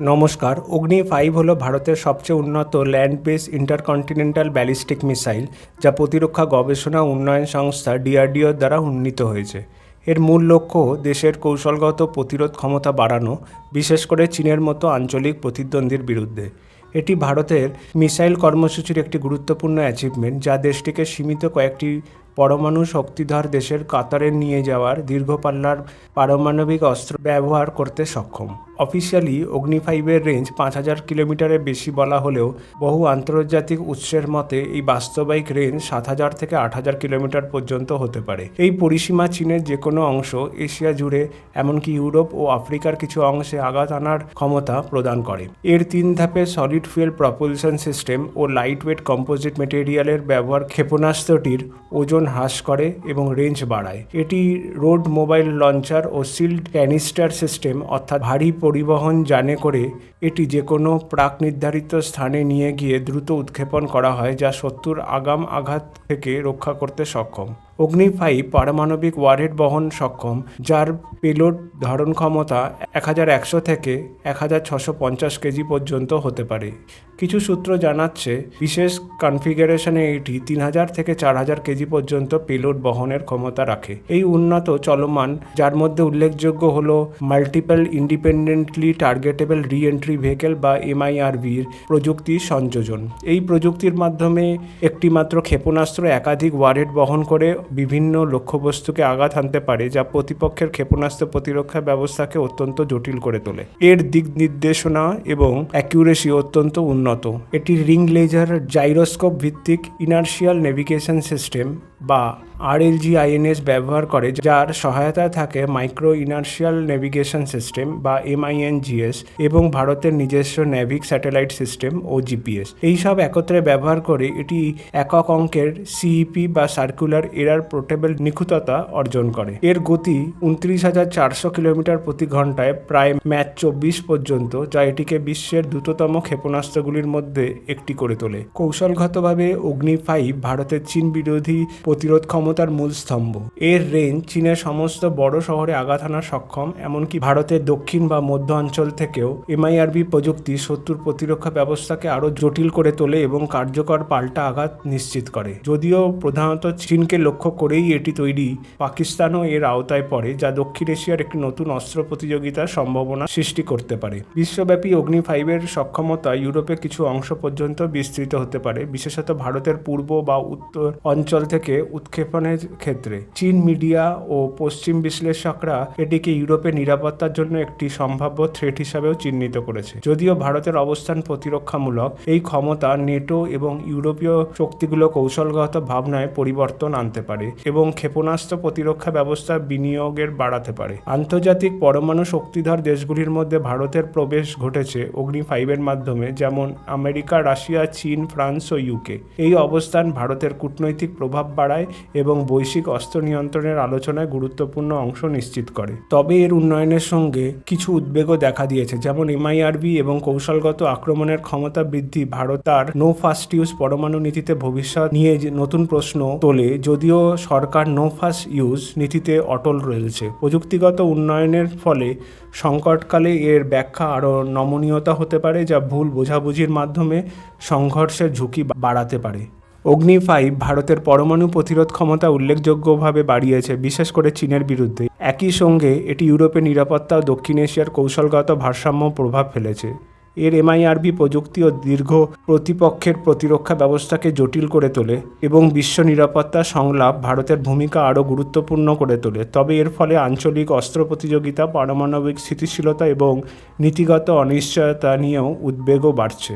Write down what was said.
নমস্কার, অগ্নি ফাইভ হলো ভারতের সবচেয়ে উন্নত land base intercontinental ballistic missile যা প্রতিরক্ষা গবেষণা উন্নয়ন সংস্থা ডিআরডিওর দ্বারা উন্নীত হয়েছে। এর মূল লক্ষ্য দেশের কৌশলগত প্রতিরোধ ক্ষমতা বাড়ানো, বিশেষ করে চীনের মতো আঞ্চলিক প্রতিদ্বন্দ্বীর বিরুদ্ধে। এটি ভারতের মিসাইল কর্মসূচির একটি গুরুত্বপূর্ণ অ্যাচিভমেন্ট যা দেশটিকে সীমিত কয়েকটি পরমাণু শক্তিধর দেশের কাতারে নিয়ে যাওয়ার দীর্ঘ পাল্লার পারমাণবিক অস্ত্র ব্যবহার করতে সক্ষম। অফিসিয়ালি অগ্নি ফাইভের রেঞ্জ পাঁচ হাজার কিলোমিটারের বেশি বলা হলেও বহু আন্তর্জাতিক উৎসের মতে এই বাস্তবিক রেঞ্জ সাত হাজার থেকে আট হাজার কিলোমিটার পর্যন্ত হতে পারে। এই পরিসীমা চীনের যে কোনো অংশ, এশিয়া জুড়ে, এমনকি ইউরোপ ও আফ্রিকার কিছু অংশে আঘাত আনার ক্ষমতা প্রদান করে। এর তিন ধাপে সলিড ফুয়েল প্রপলশন সিস্টেম ও লাইট ওয়েট কম্পোজিট মেটেরিয়ালের ব্যবহার ক্ষেপণাস্ত্রটির ওজন হ্রাস করে এবং রেঞ্জ বাড়ায়। এটি রোড মোবাইল লঞ্চার ও সিল্ড ক্যানিস্টার সিস্টেম অর্থাৎ ভারী পরিবহন যানে করে এটি যে কোনো প্রাক নির্ধারিত স্থানে নিয়ে গিয়ে দ্রুত উৎক্ষেপণ করা হয় যা শত্রুর আগাম আঘাত থেকে রক্ষা করতে সক্ষম। অগ্নি ফাইভ পারমাণবিক ওয়ারেড বহন সক্ষম, যার পেলোড ধারণ ক্ষমতা এক হাজার একশো থেকে এক হাজার ছশো পঞ্চাশ কেজি পর্যন্ত হতে পারে। কিছু সূত্র জানাচ্ছে, বিশেষ কনফিগারেশনে এটি তিন হাজার থেকে চার হাজার কেজি পর্যন্ত পেলোড বহনের ক্ষমতা রাখে। এই উন্নত চলমান, যার মধ্যে উল্লেখযোগ্য হল multiple independently targetable reentry vehicle বা এমআইআরভির প্রযুক্তি সংযোজন। এই প্রযুক্তির মাধ্যমে একটি মাত্র ক্ষেপণাস্ত্র একাধিক ওয়ারহেড বহন করে বিভিন্ন লক্ষ্যবস্তুকে আঘাত হানতে পারে, যা প্রতিপক্ষের ক্ষেপণাস্ত্র প্রতিরক্ষা ব্যবস্থাকে অত্যন্ত জটিল করে তোলে। এর দিক নির্দেশনা এবং অ্যাকিউরেসি অত্যন্ত উন্নত। এটি রিং লেজার জাইরোস্কোপ ভিত্তিক ইনার্শিয়াল নেভিগেশন সিস্টেম বা আরএলজি আইএনএস ব্যবহার করে, যার সহায়তায় থাকে মাইক্রো ইনার্শিয়াল নেভিগেশন সিস্টেম বা এমআইএনজিএস এবং ভারতের নিজস্ব নেভিক স্যাটেলাইট সিস্টেম ও জিপিএস এইসব একত্রে ব্যবহার করে এটি একক অঙ্কের সিইপি বা সার্কুলার এরার পোর্টেবল নিখুঁততা অর্জন করে। এর গতি উনত্রিশ হাজার চারশো কিলোমিটার প্রতি ঘন্টায় প্রায় ম্যাচ চব্বিশ পর্যন্ত, যা এটিকে বিশ্বের দ্রুততম ক্ষেপণাস্ত্রগুলির মধ্যে একটি করে তোলে। কৌশলগতভাবে অগ্নি ফাইভ ভারতের চীন বিরোধী প্রতিরোধ ক্ষমতার মূল স্তম্ভ। এর রেঞ্জ চীনের সমস্ত বড় শহরে আঘাত হানা সক্ষম, এমনকি ভারতের দক্ষিণ বা মধ্য অঞ্চল থেকেও এমআইআরবি প্রযুক্তি শত্রুর প্রতিরক্ষা ব্যবস্থাকে আরও জটিল করে তোলে এবং কার্যকর পাল্টা আঘাত নিশ্চিত করে। যদিও প্রধানত চীনকে লক্ষ্য করেই এটি তৈরি, পাকিস্তানও এর আওতায় পড়ে, যা দক্ষিণ এশিয়ার একটি নতুন অস্ত্র প্রতিযোগিতার সম্ভাবনা সৃষ্টি করতে পারে। বিশ্বব্যাপী অগ্নি ফাইভের সক্ষমতা ইউরোপে কিছু অংশ পর্যন্ত বিস্তৃত হতে পারে, বিশেষত ভারতের পূর্ব বা উত্তর অঞ্চল থেকে উৎক্ষেপণের ক্ষেত্রে। চীন মিডিয়া ও পশ্চিম বিশ্লেষকরা এটিকে ইউরোপের নিরাপত্তার জন্য একটি সম্ভাব্য থ্রেট হিসাবেও চিহ্নিত করেছে। যদিও ভারতের অবস্থান প্রতিরক্ষামূলক, এই ক্ষমতা নেটো এবং ইউরোপীয় শক্তিগুলো কৌশলগত ভাবনায় পরিবর্তন আনতে পারে এবং ক্ষেপণাস্ত্র প্রতিরক্ষা ব্যবস্থা বিনিয়োগের বাড়াতে পারে। আন্তর্জাতিক পরমাণু শক্তিধর দেশগুলির মধ্যে ভারতের প্রবেশ ঘটেছে অগ্নি ফাইভের মাধ্যমে, যেমন আমেরিকা, রাশিয়া, চীন, ফ্রান্স ও ইউকে। এই অবস্থান ভারতের কূটনৈতিক প্রভাব বাড়ায় এবং বৈশ্বিক অস্ত্র নিয়ন্ত্রণের আলোচনায় গুরুত্বপূর্ণ অংশ নিশ্চিত করে। তবে এর উন্নয়নের সঙ্গে কিছু উদ্বেগও দেখা দিয়েছে, যেমন এমআইআরবি এবং কৌশলগত আক্রমণের ক্ষমতা বৃদ্ধি ভারত তার নো ফার্স্ট ইউজ পরমাণু নীতিতে ভবিষ্যৎ নিয়ে নতুন প্রশ্ন তোলে, যদিও সরকার নো ফার্স্ট ইউজ নীতিতে অটল রয়েছে। প্রযুক্তিগত উন্নয়নের ফলে সংকটকালে এর ব্যাখ্যা আরও নমনীয়তা হতে পারে, যা ভুল বোঝাবুঝির মাধ্যমে সংঘর্ষের ঝুঁকি বাড়াতে পারে। অগ্নি ফাইভ ভারতের পরমাণু প্রতিরোধ ক্ষমতা উল্লেখযোগ্যভাবে বাড়িয়েছে, বিশেষ করে চীনের বিরুদ্ধে। একই সঙ্গে এটি ইউরোপের নিরাপত্তা ও দক্ষিণ এশিয়ার কৌশলগত ভারসাম্য প্রভাব ফেলেছে। এর এমআইআরবি প্রযুক্তি ও দীর্ঘ প্রতিপক্ষের প্রতিরক্ষা ব্যবস্থাকে জটিল করে তোলে এবং বিশ্ব নিরাপত্তা সংলাপ ভারতের ভূমিকা আরও গুরুত্বপূর্ণ করে তোলে। তবে এর ফলে আঞ্চলিক অস্ত্র প্রতিযোগিতা, পারমাণবিক স্থিতিশীলতা এবং নীতিগত অনিশ্চয়তা নিয়েও উদ্বেগও বাড়ছে।